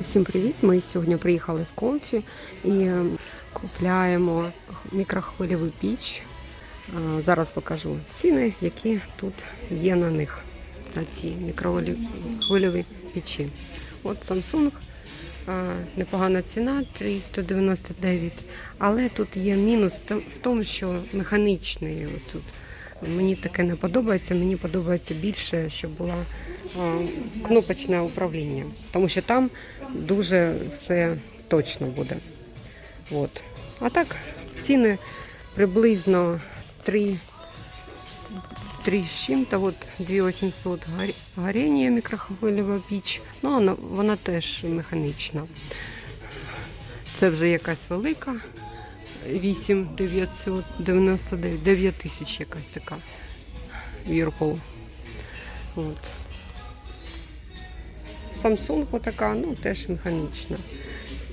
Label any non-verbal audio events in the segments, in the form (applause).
Усім привіт! Ми сьогодні приїхали в Комфі і е, купляємо мікрохвильову піч. Е, Зараз покажу ціни, які тут є на них, на ці мікрохвильові печі. От Samsung, е, непогана ціна 399, але тут є мінус в тому, що механічний. Тут. Мені таке не подобається. Мені подобається більше, щоб було кнопочне управління, тому що там дуже все точно буде. От. А так, ціни приблизно 3, 3 з чим-то, от 2800 гар- горіння мікрохвильова піч, ну вона, вона теж механічна. Це вже якась велика. 8 999, 9 тисяч якась така Whirlpool. От. Samsung отака, ну теж механічна.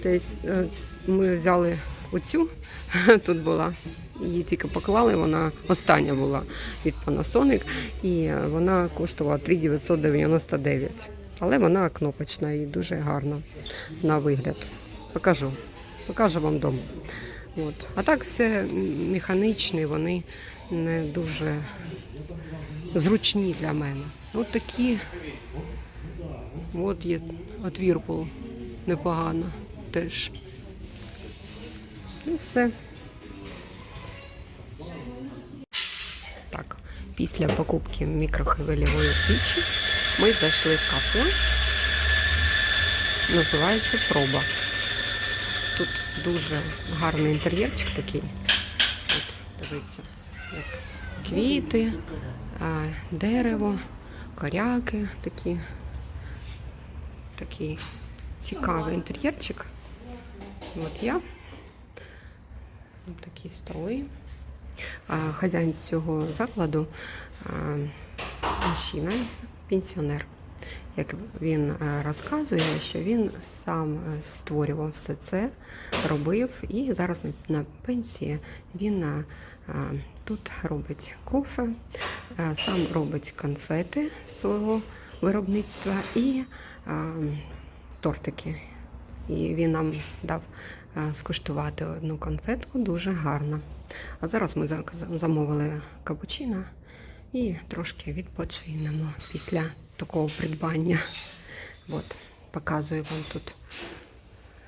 Тобто е, ми взяли оцю, (laughs) тут була, її тільки поклали, вона остання була від Panasonic, і е, вона коштувала 3999. Але вона кнопочна і дуже гарна на вигляд. Покажу. Покажу вам вдома. От. А так все механічне, вони не дуже зручні для мене. От такі. От є от Whirlpool. Непогано теж. І все. Так, після покупки мікрохвильової пічі ми зайшли в кафе. Називається Проба. Тут дуже гарний інтер'єрчик такий. От, дивіться, як квіти, дерево, коряки такі. Такий цікавий інтер'єрчик. От я. Такі столи. Хазяїн цього закладу мужчина, пенсіонер. Як він розказує, що він сам е, створював все це, робив, і зараз на, пенсії він тут робить кофе, сам робить конфети свого виробництва і е, тортики. І він нам дав скуштувати одну конфетку, дуже гарно. А зараз ми замовили капучино і трошки відпочинемо після такого придбання. От, показую вам тут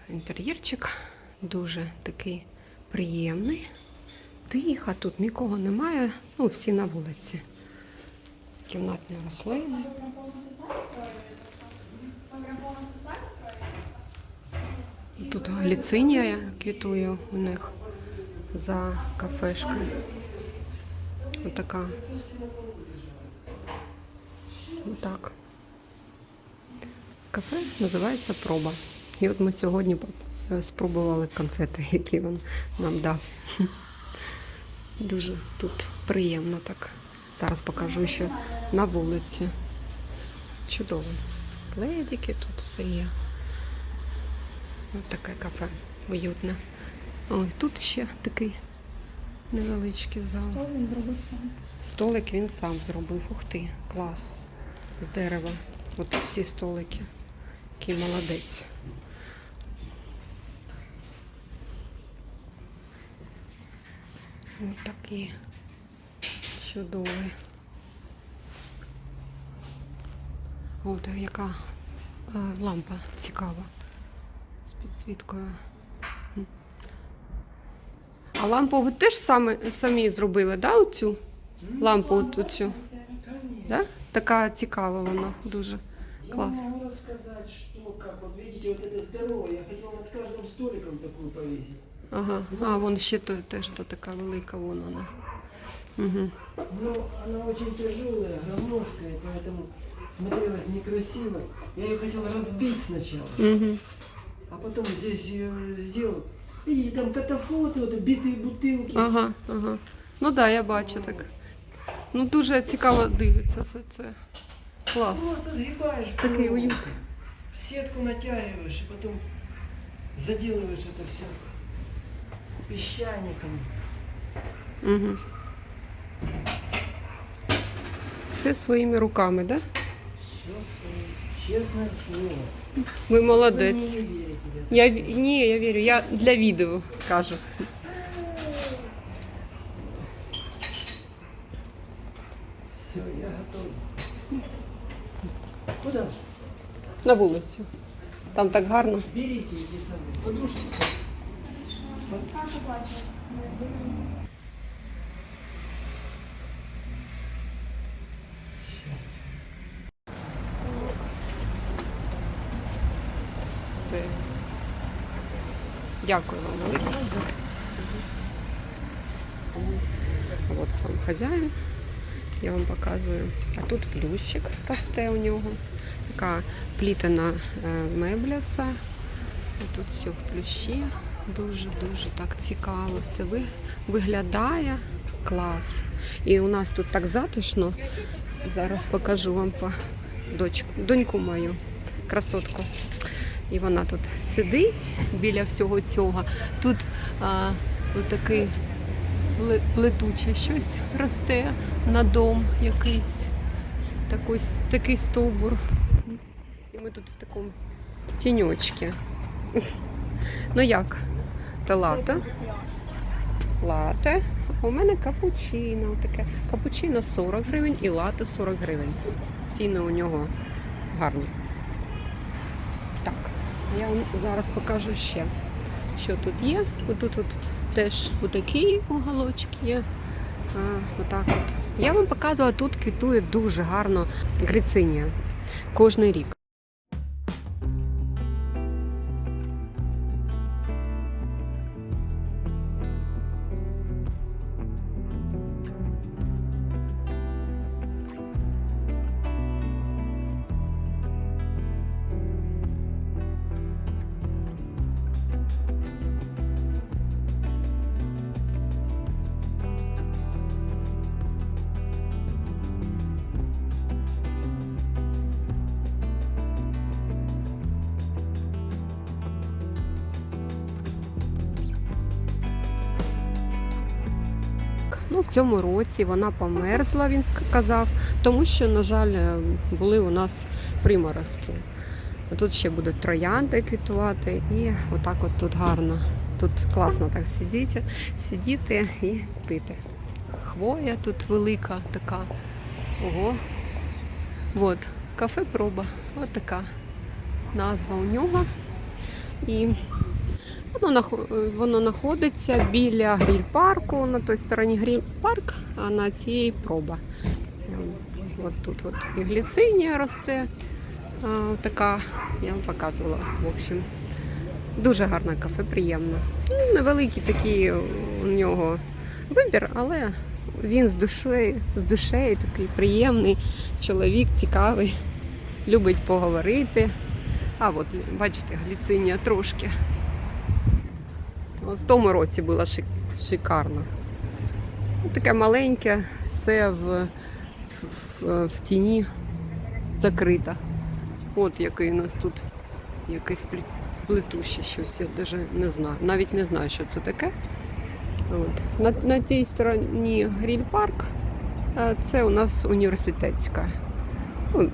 інтер'єрчик. Дуже такий приємний. Тихо, тут нікого немає. Ну, всі на вулиці. Кімнатні рослини. Тут гліцинія квітує у них за кафешкою. Отака. Отак. Кафе називається Проба. І от ми сьогодні е, спробували конфети, які він нам дав. Дуже тут приємно так. Зараз покажу ще на вулиці. Чудово. Пледики тут все є. Ось таке кафе уютне. Ой, тут ще такий невеличкий зал. Стол він зробив сам. Столик він сам зробив. Ух ти, клас. З дерева. От всі столики. Який молодець. Ось такий чудовий. От яка е, лампа цікава. З підсвіткою. А лампу ви теж самі, самі зробили, да, оцю? Лампу от оцю? Да? Така цікава вона, дуже клас. Я могу рассказать, что, как, вот видите, вот это здоровое, я хотел над каждым столиком такую повесить. Ага. А, вон ще то, теж то така велика вон вона. Угу. Но она очень тяжелая, громоздкая, поэтому смотрелась некрасиво. Я ее хотел разбить сначала, Угу. а потом здесь ее сделал. Видите, там катафоты, вот битые бутылки. Ага, ага. Ну да, я бачу так. Ну дуже цікаво дивиться все це. Клас. Просто. Такой провод, уют. Сетку натягиваешь, и потом заделываешь это все песчаником. Угу. Все своїми руками, так? Да? Все Честное слово. Ви Вы мне молодець. не верите, да? Я ві- ні, я вірю. Я для відео кажу. Все, я готов. Куда? На вулицю. Там так гарно. Берите эти самые подушки. Все. Дякую вам. От сам хазяїн. Я вам показую. А тут плющик росте у нього. Така плітана е, мебля вся. І тут все в плющі. Дуже-дуже так цікаво. Все ви- виглядає. Клас. І у нас тут так затишно. Зараз покажу вам по дочку, доньку мою, красотку. І вона тут сидить біля всього цього. Тут а, отакий плетуче щось росте на дом якийсь. Такий, такий стовбур. І ми тут в такому тіньочці. Ну як? Та лата. Лате. У мене капучино. Таке. Капучино 40 гривень і лате 40 гривень. Ціни у нього гарні. Я вам зараз покажу ще, що тут є. Отут от теж отакий уголочок є. А, отак от. Я вам показувала, тут квітує дуже гарно грицинія. Кожний рік. В цьому році вона померзла, він сказав, тому що, на жаль, е, були у нас приморозки. Тут ще будуть троянди квітувати, і отак от тут гарно. Тут класно так сидіти, сидіти і пити. Хвоя тут велика така. Ого. От, кафе проба. От така назва у нього. І Воно, воно знаходиться біля гріль-парку, на той стороні гріль-парк, а на цій проба. От тут от і гліцинія росте. А, така, я вам показувала, в общем. Дуже гарне кафе, приємно. Ну, невеликий такий у нього вибір, але він з душею, з душею такий приємний чоловік, цікавий, любить поговорити. А от, бачите, гліцинія трошки. В тому році було шик- шикарно. Ну, Таке маленьке, все в, в, в, тіні закрито. От який у нас тут якесь плетуще щось, я навіть не знаю. Навіть не знаю, що це таке. От. На, на тій стороні гріль-парк, це у нас університетська. Ну,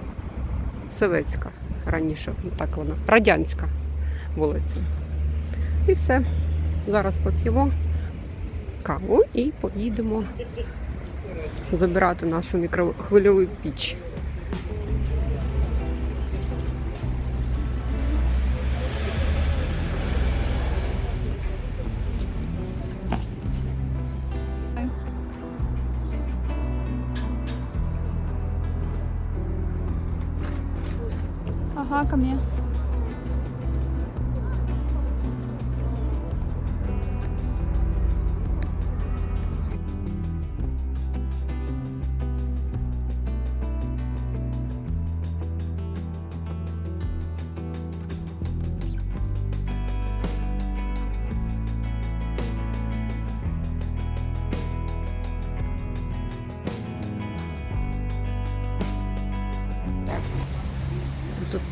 Советська раніше, так вона, радянська вулиця. І все. Зараз поп'ємо каву і поїдемо забирати нашу мікрохвильову піч.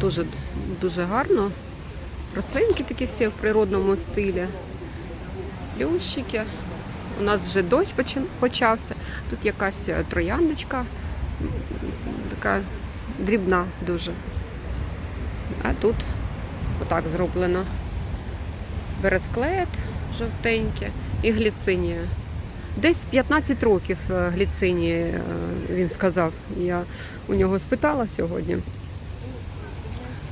Дуже, дуже гарно. Рослинки такі всі в природному стилі. Плющики. У нас вже дощ почався. Тут якась е, трояндочка, така дрібна дуже. А тут отак зроблено. Бересклет жовтеньке і гліцинія. Десь 15 років е, гліцинії, е, він сказав. Я у нього спитала сьогодні.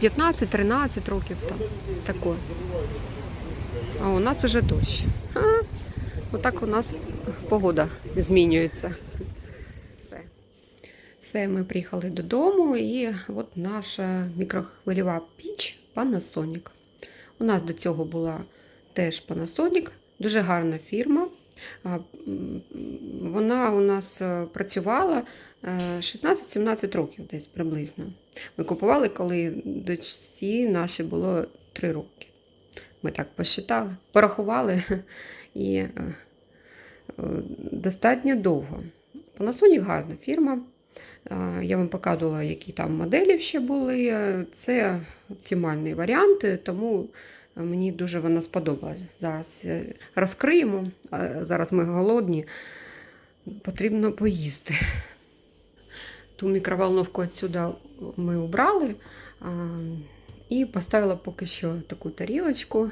15-13 років там. Тако. А у нас уже дощ. Отак у нас погода змінюється. Все. Все, ми приїхали додому, і от наша мікрохвильова піч Panasonic. У нас до цього була теж Panasonic, дуже гарна фірма. Вона у нас е, працювала е, 16-17 років десь приблизно. Ми купували, коли дочці наші було 3 роки. Ми так посчитали, порахували і е, е, достатньо довго. Panasonic гарна фірма. Е, Я вам показувала, які там моделі ще були. Е, Це оптимальний варіант, е, тому мені дуже вона сподобалась. Зараз е, розкриємо. Зараз ми голодні. Потрібно поїсти. Ту мікроволновку відсюди ми убрали і поставила поки що таку тарілочку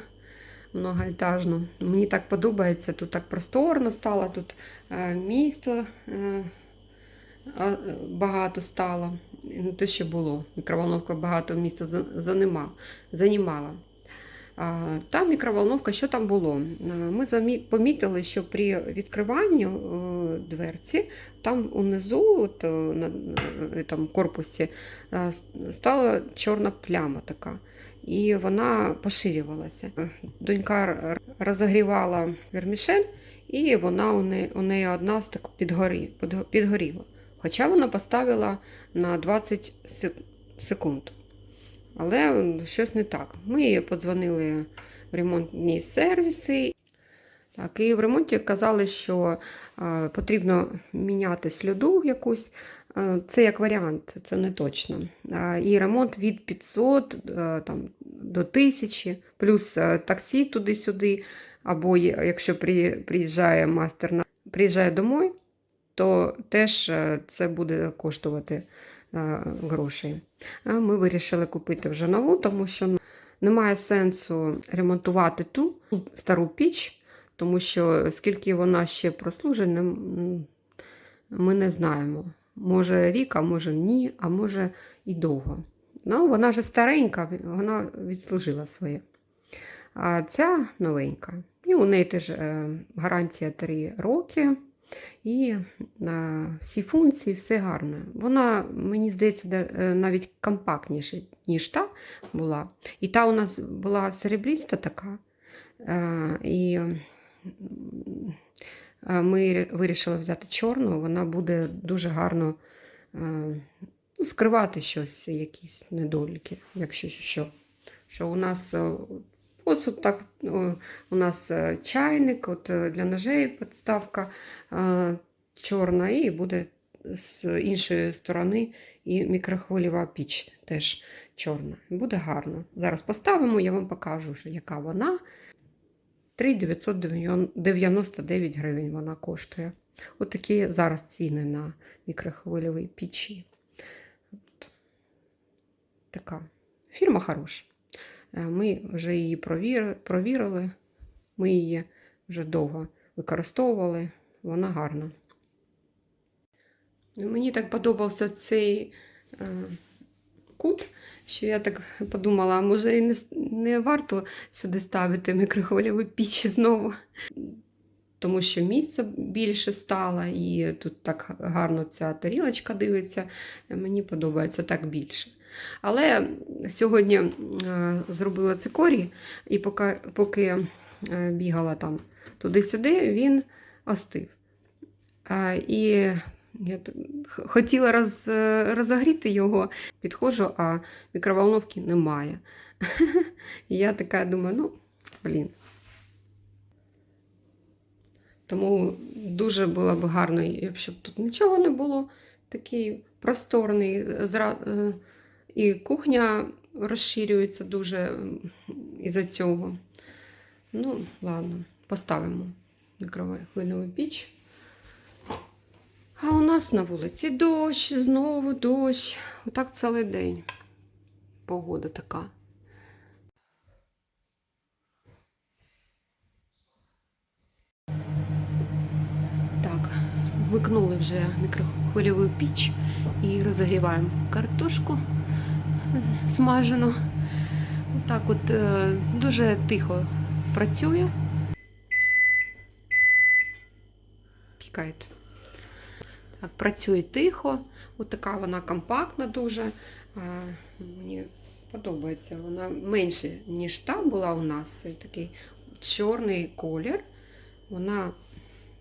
многоетажну. Мені так подобається, тут так просторно стало, тут е, місто е, багато стало. Не те, що було. Мікроволновка багато міста за- занима- займала. А, Та мікроволновка, що там було? Ми помітили, що при відкриванні е, дверці, там унизу, от, е, на там, корпусі, е, стала чорна пляма така. І вона поширювалася. Донька р- розогрівала вермішель, і вона у неї, у неї одна з так підгорі, підгоріла. Хоча вона поставила на 20 секунд. Але щось не так. Ми подзвонили в ремонтні сервіси. Так, і в ремонті казали, що е, потрібно міняти сльоду якусь. Е, це як варіант, це не точно. Е, і ремонт від 500 е, там, до 1000, плюс е, таксі туди-сюди. Або якщо при, приїжджає мастер приїжджає домой, то теж е, це буде коштувати грошей. Ми вирішили купити вже нову, тому що немає сенсу ремонтувати ту стару піч, тому що скільки вона ще прослужить, ми не знаємо. Може рік, а може ні, а може і довго. Ну, вона ж старенька, вона відслужила своє. А ця новенька. І у неї теж е, гарантія 3 роки. І е, всі функції, все гарне. Вона, мені здається, е, навіть компактніша, ніж та була. І та у нас була серебріста така. Е, І е, ми вирішили взяти чорну, вона буде дуже гарно ну, скривати щось, якісь недоліки, якщо що. Що у нас е, посуд так, у нас е, чайник, от е, для ножей підставка е, чорна, і буде з іншої сторони і мікрохвильова піч теж чорна. Буде гарно. Зараз поставимо, я вам покажу, яка вона. 3,999 гривень вона коштує. От зараз ціни на мікрохвильові печі. От. Така. Фірма хороша. Е, Ми вже її провірили, ми її вже довго використовували, вона гарна. Ну, Мені так подобався цей е, кут, що я так подумала, може і не, варто сюди ставити мікрохвильову піч знову. Тому що місце більше стало, і тут так гарно ця тарілочка дивиться. Мені подобається так більше. Але сьогодні е, зробила цикорій, і поки, поки е, бігала там туди-сюди, він остив. І я хотіла роз, е, розогріти його, підходжу, а мікроволновки немає. І (laughs) я така думаю, ну, блін. Тому дуже було б гарно, якщо б тут нічого не було, такий просторний. І кухня розширюється дуже із-за цього. Ну, ладно, поставимо мікрохвильову піч. А у нас на вулиці дощ, знову дощ. Отак цілий день. погода така. Так, вмикнули вже мікрохвильову піч і розігріваємо картошку е, смажену. Так от е, дуже тихо працює. Пікає. Так, працює тихо. От така вона компактна дуже. Мені подобається. Вона менше, ніж та була у нас. Такий чорний колір. Вона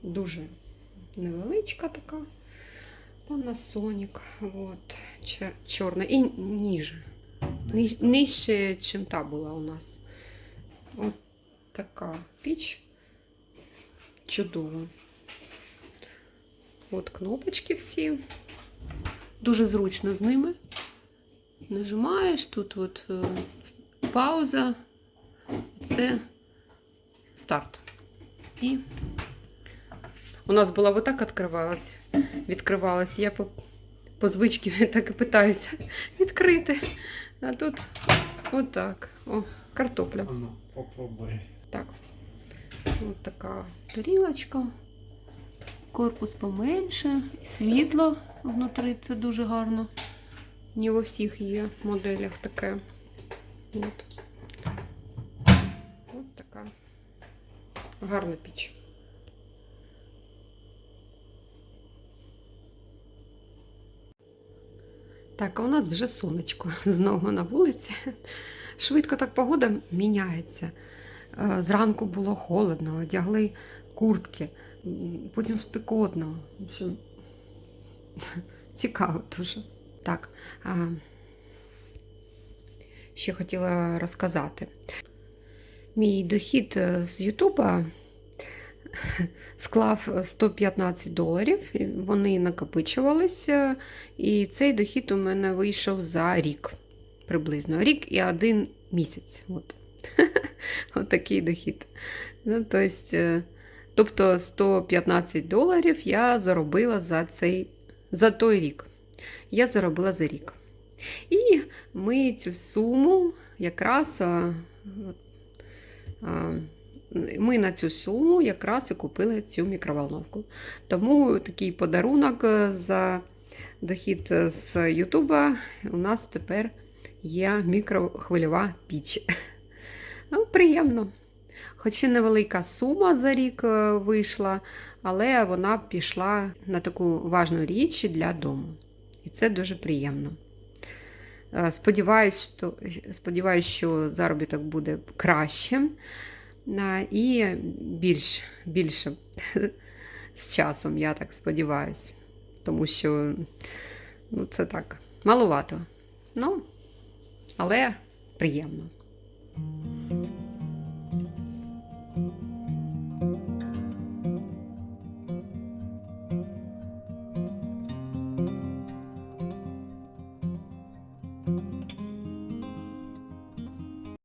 дуже невеличка така. Panasonic. От, чер- чорна. І ніже. Ни- Нижче, чим та була у нас. От така піч. Чудова. От кнопочки всі. Дуже зручно з ними. Нажимаєш, тут от е, пауза. Це старт. І у нас була вот так відкривалась. Відкривалась. Я по, по звичці (laughs) так і питаюся (laughs) відкрити. А тут отак. О, картопля. Ну, попробуй. Так. Ось така тарілочка. Корпус поменше. Світло внутрі це дуже гарно. Не во всіх є моделях таке. От. От така гарна піч. Так, а у нас вже сонечко (laughs) знову на вулиці. Швидко так погода міняється. Е, Зранку було холодно, одягли куртки, потім спекотно. (laughs) Цікаво дуже. Так, ще хотіла розказати. Мій дохід е, з Ютуба склав 115 доларів. Вони накопичувалися, і цей дохід у мене вийшов за рік приблизно. Рік і один місяць. От. (laughs) От такий дохід. Ну, то е, тобто 115 доларів я заробила за цей за той рік. Я заробила за рік. І ми цю суму якраз а, ми на цю суму якраз і купили цю мікроволновку. Тому такий подарунок е, за дохід е, з Ютуба у нас тепер є мікрохвильова піч. (laughs) Ну, приємно. Хоч і невелика сума за рік е, вийшла, але вона пішла на таку важну річ для дому. І це дуже приємно. Сподіваюсь, що, сподіваюсь, що заробіток буде кращим і більш, більше (laughs) з часом, я так сподіваюся. Тому що ну, це так, малувато. Ну, але приємно.